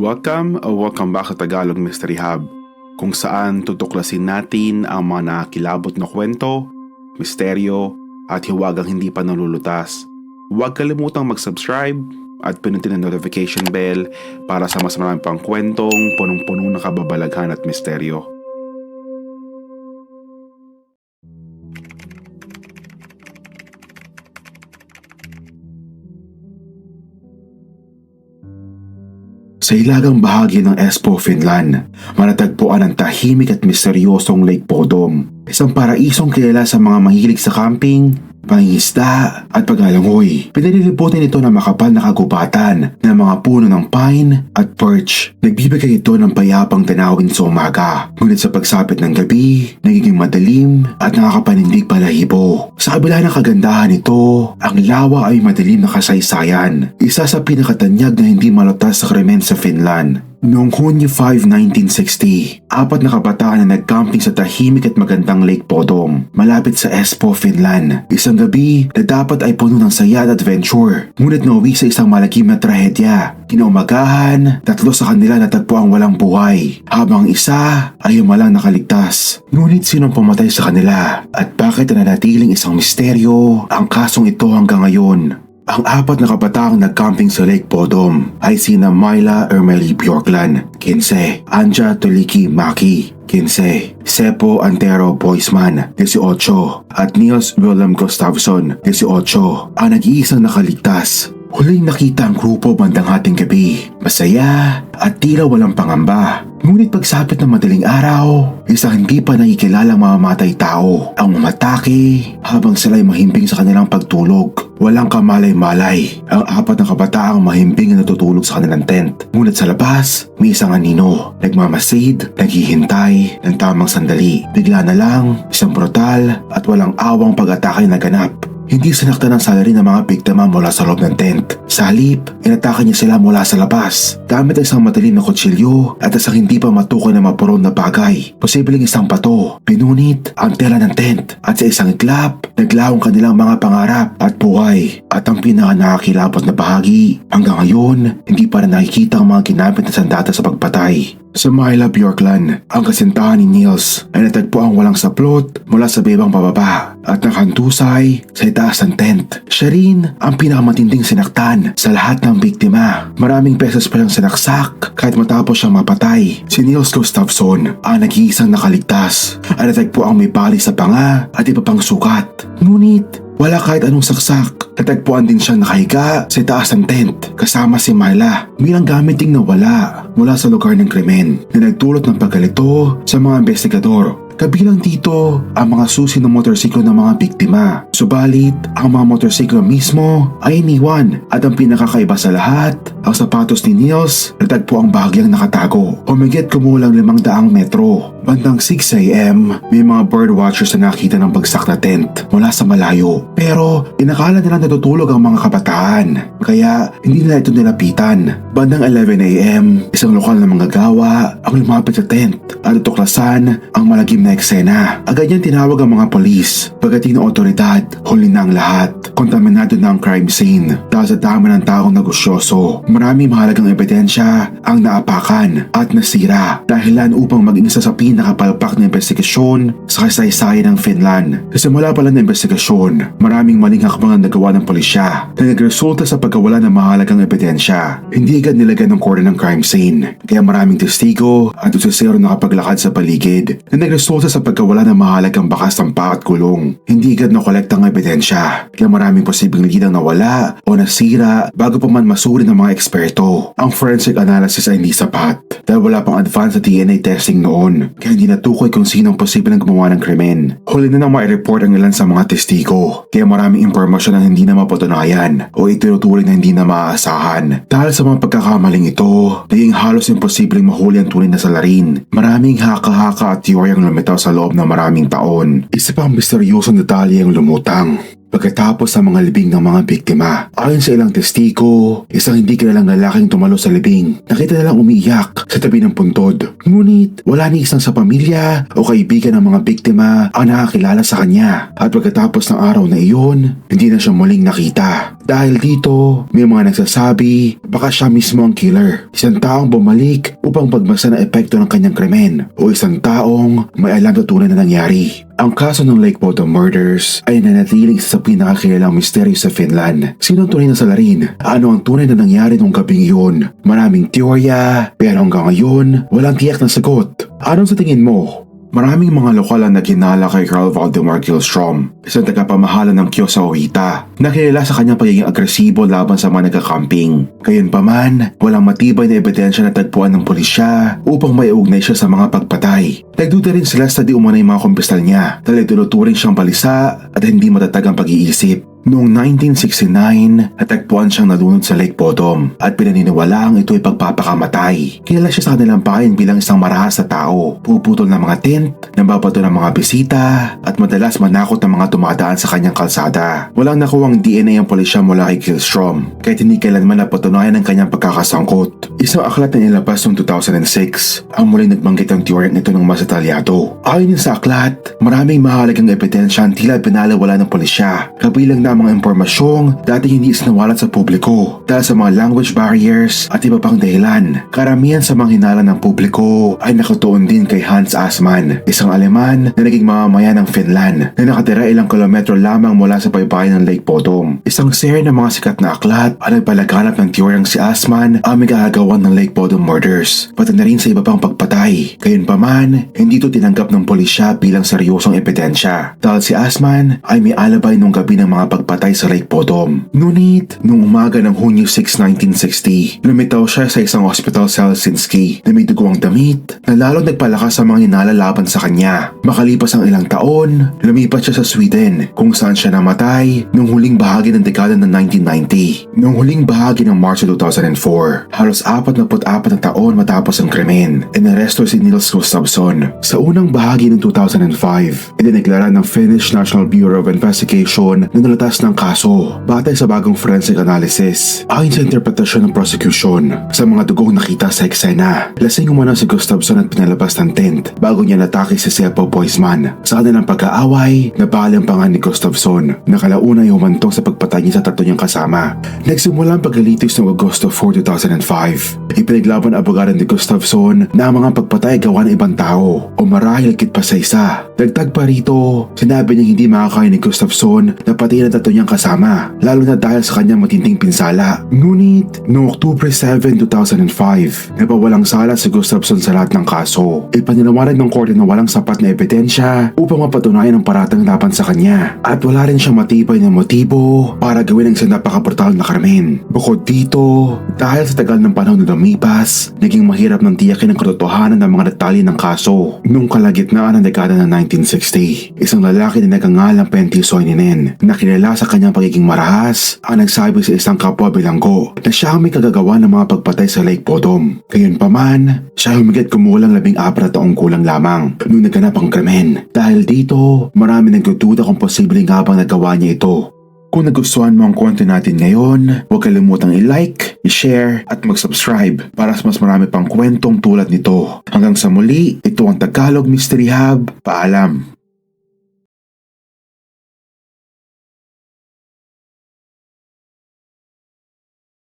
Welcome o welcome back sa Tagalog Mystery Hub kung saan tutuklasin natin ang mga nakakilabot na kwento, misteryo at hiwagang hindi pa nalulutas. Huwag kalimutang mag-subscribe at pinutin ang notification bell para sa mas marami pang kwentong punong-puno ng kababalaghan at misteryo. Sa ilagang bahagi ng Espoo, Finland, manatagpuan ang tahimik at misteryosong Lake Podom. Isang paraisong kilala sa mga mahilig sa camping, pangingisda at paglalangoy. Pinalilibutan ito ng makapal na kagubatan ng mga puno ng pine at birch. Nagbibigay ito ng payapang tanawin sa umaga. Ngunit sa pagsapit ng gabi, nagiging madilim at nakakapanindig palahibo. Sa kabila ng kagandahan nito, ang lawa ay madilim na kasaysayan. Isa sa pinakatanyag na hindi malutas sa krimen sa Finland. Noong Hunyo 5, 1960, apat na kabataan na nagcamping sa tahimik at magandang Lake Podom, malapit sa Espoo, Finland. Isang gabi na dapat ay puno ng saya at adventure, ngunit nauwi sa isang malagim na trahedya. Kinaumagahan, tatlo sa kanila natagpo ang walang buhay, habang isa ay umalang nakaligtas. Ngunit sinong pumatay sa kanila at bakit nanatiling isang misteryo ang kasong ito hanggang ngayon? Ang apat na kabataang nagcamping sa Lake Podom ay sina Myla Ermeli Bjorkland, 15, Anja Toliki Maki, 15, Sepo Antero Boisman, 18, at Niels Willem Gustafsson, 18, ang nag-iisang nakaligtas. Huling nakita ang grupo bandang hating gabi. Masaya at tila walang pangamba. Ngunit pagsapit ng madaling araw, isang hindi pa nakikilalang mamamatay tao ang umatake habang sila'y mahimbing sa kanilang pagtulog. Walang kamalay-malay ang apat na kabataang mahimbing na natutulog sa kanilang tent. Ngunit sa labas, may isang anino, nagmamasid, naghihintay ng tamang sandali. Bigla na lang, isang brutal at walang awang pag-atake na ganap. Hindi sinaktan ng salary ng mga biktima mula sa loob ng tent. Sa halip, inatake niya sila mula sa labas. Gamit ang isang matalim na kutsilyo at isang hindi pa matukoy na mapuron na bagay. Posibleng isang pato, pinunit ang tela ng tent at sa isang iglap, naglawang kanilang mga pangarap at buhay. At ang pinaka na bahagi, hanggang ngayon, hindi pa rin nakikita ang mga ginamit na sandata sa pagpatay. Sa Myla Bjorkland, ang kasintahan ni Niels ay natagpo ang walang saplot mula sa bebang pababa at nakantusay sa itaas ng tent. Siya rin ang pinakamatinding sinaktan sa lahat ng biktima. Maraming pesos pa siyang sinaksak kahit matapos siyang mapatay. Si Niels Gustafsson ang nag-iisang nakaligtas ay natagpo ang may bali sa panga at iba pang sukat. Ngunit wala kahit anong saksak. Natagpuan din siya nakahiga sa taas ng tent kasama si Myla bilang gamit ding nawala mula sa lugar ng krimen na nagdulot ng pagkalito sa mga investigador. Kabilang dito ang mga susi ng motorsiklo ng mga biktima. Subalit, ang mga motorsiklo mismo ay iniwan at ang pinakakaiba sa lahat, ang sapatos ni Niels natagpo ang bahagyang nakatago. Humigit kumulang limang daang metro. Bandang 6am, may mga bird watchers na nakita ng bagsak na tent mula sa malayo. Pero inakala nila natutulog ang mga kabataan, kaya hindi nila ito nilapitan. Bandang 11am, isang lokal na mga gawa ang lumapit sa tent at tuklasan ang malagim na eksena. Agad niyang tinawag ang mga polis. Pagdating ng otoridad, huli na ang lahat. Kontaminado na ang crime scene dahil sa dami ng taong negosyoso. Maraming mahalagang ebidensya ang naapakan at nasira dahilan upang maging isa sa pinakapalpak na investigasyon sa kasaysayan ng Finland. Sa simula pa lang ng investigasyon, maraming maling hakbang ang nagawa ng pulisya na nagresulta sa pagkawala ng mahalagang ebidensya. Hindi agad nilagyan ng korte ng crime scene, kaya maraming testigo at usisero nakapaglakad sa paligid na nagresulta sa pagkawala ng mahalagang bakas ng pa at kulong. Hindi agad nakolekta ang ebidensya, kaya maraming posibleng lidang nawala o nasira bago pa man masuri ng mga eksperto. Ang forensic analysis ay hindi sapat dahil wala pang advance sa DNA testing noon, kaya hindi natukoy kung sino ang posibleng gumawa ng krimen. Huli na nang ma-report ang ilan sa mga testigo, kaya maraming impormasyon ang hindi na mapatunayan o itinuturing na hindi na maaasahan. Dahil sa mga pagkakamaling ito, naging halos imposibleng mahuli ang tunay na salarin. Maraming haka-haka at teoryang lumitaw sa loob ng maraming taon. Isa pang misteryosong detalye ang lumutang. Pagkatapos sa mga libing ng mga biktima, ayon sa ilang testigo, isang hindi kilalang lalaking tumalo sa libing. Nakita nilang umiiyak sa tabi ng puntod. Ngunit wala ni isang sa pamilya o kaibigan ng mga biktima ang nakakilala sa kanya. At pagkatapos ng araw na iyon, hindi na siya muling nakita. Dahil dito, may mga nagsasabi baka siya mismo ang killer. Isang taong bumalik upang pagbasa ng epekto ng kanyang krimen o isang taong may alam sa tunay na nangyari. Ang kaso ng Lake Bottom Murders ay nanatiling sa pinakakilalang misteryo sa Finland. Sino ang tunay na salarin? Ano ang tunay na nangyari nung gabing yun? Maraming teorya, pero hanggang ngayon, walang tiyak na sagot. Anong sa tingin mo? Maraming mga lokal ang naghinala kay Carl Valdemar Killstrom, isang tagapamahala ng Kyo sa Oita, nakilala sa kanyang pagiging agresibo laban sa mga nagka-camping. Gayunpaman, walang matibay na ebidensya na tagpuan ng pulisya upang may ugnay siya sa mga pagpatay. Nagduda rin sila sa di umanay mga kumpisal niya dahil tinuturing siyang balisa at hindi matatag ang pag-iisip. Noong 1969, natagpuan siyang nalunod sa Lake Bottom at pinaniniwala ang ito'y pagpapakamatay. Kilala siya sa kanilang bayan bilang isang marahas na tao, puputol ng mga tent, nababato ng mga bisita, at madalas manakot ng mga tumadaan sa kanyang kalsada. Walang nakuwang DNA ang pulisya mula kay Killstrom, kahit hindi kailanman napatunayan ang kanyang pagkakasangkot. Isang aklat na nilabas noong 2006 ang muling nagbanggit ang teoryang ito ng mas detalyado. Ayon sa aklat, maraming mahalagang ebidensya ang tila pinalawala ng pulisya, kabilang na ang mga impormasyong dati hindi isinawalat sa publiko dahil sa mga language barriers at iba pang dahilan. Karamihan sa mga hinala ng publiko ay nakatuon din kay Hans Assmann, isang Aleman na naging mamamayan ng Finland na nakatira ilang kilometro lamang mula sa paypayan ng Lake Bottom. Isang serie ng mga sikat na aklat ang nagpalaganap ng teoryang si Assmann ang may gagawan ng Lake Bottom murders, pati na rin sa iba pang pagpatay. Gayunpaman, hindi ito tinanggap ng pulisya bilang seryosong ebidensya dahil si Assmann ay may alabay nung gabi ng mga pagpatay sa Lake Bottom. Ngunit, noong umaga ng Hunyo 6, 1960, lumitaw siya sa isang hospital sa Helsinki na may dugo ang damit na lalong nagpalakas sa mga hinala laban sa kanya. Makalipas ang ilang taon, lumipat siya sa Sweden kung saan siya namatay noong huling bahagi ng dekada ng 1990. Noong huling bahagi ng March 2004, halos 44 na taon matapos ang krimen, inaresto si Nils Gustafsson. Sa unang bahagi ng 2005, idineklara ng Finnish National Bureau of Investigation na nalatas ng kaso batay sa bagong forensic analysis. Ayon sa interpretasyon ng prosecution, sa mga dugong nakita sa eksena, lasing umano si Gustafsson at pinalabas ng tent bago niya natake si Seppo Boisman. Sa kanilang pag-aaway, nabali ang pangan ni Gustafsson na kalauna ay humantong sa pagpatay niya sa tatlo niyang kasama. Nagsimula ang paglilitis noong Agosto 4, 2005. Ipinaglaban abogado ni Gustafsson na ang mga pagpatay gawa ng ibang tao o marahil kit pa sa isa. Dagdag pa rito, sinabi niya hindi makakaya ni Gustafsson na pati ang tatlo niyang kasama, lalo na dahil sa kanyang matinding pinsala. Ngunit, noong October 7, 2005, napawalang sala si Gustafsson sa lahat ng kaso. Ipanilawanag ng korte na walang sapat na ebidensya upang mapatunayan ang paratang laban sa kanya at wala rin siyang matibay na motibo para gawin ang isang napakabrutal na krimen. Bukod dito, dahil sa tagal ng panahon na lumipas, naging mahirap ng tiyakin ang katotohanan ng mga detalye ng kaso. Noong kalagitnaan ng dekada ng 1960, isang lalaki na nagangalang Pentti Soininen na kilala sa kanyang pagiging marahas ang nagsabi sa isang kapwa bilanggo na siya ang may kagagawa ng mga pagpatay sa Lake Bottom. Gayunpaman, siya humigit kumulang labing apat na taong kulang lamang nung naganap ang krimen. Dahil dito, marami nagdududa kung posibleng nga bang nagawa niya ito. Kung nagustuhan mo ang content natin ngayon, huwag kalimutang i-like, i-share at mag-subscribe para sa mas marami pang kwentong tulad nito. Hanggang sa muli, ito ang Tagalog Mystery Hub. Paalam!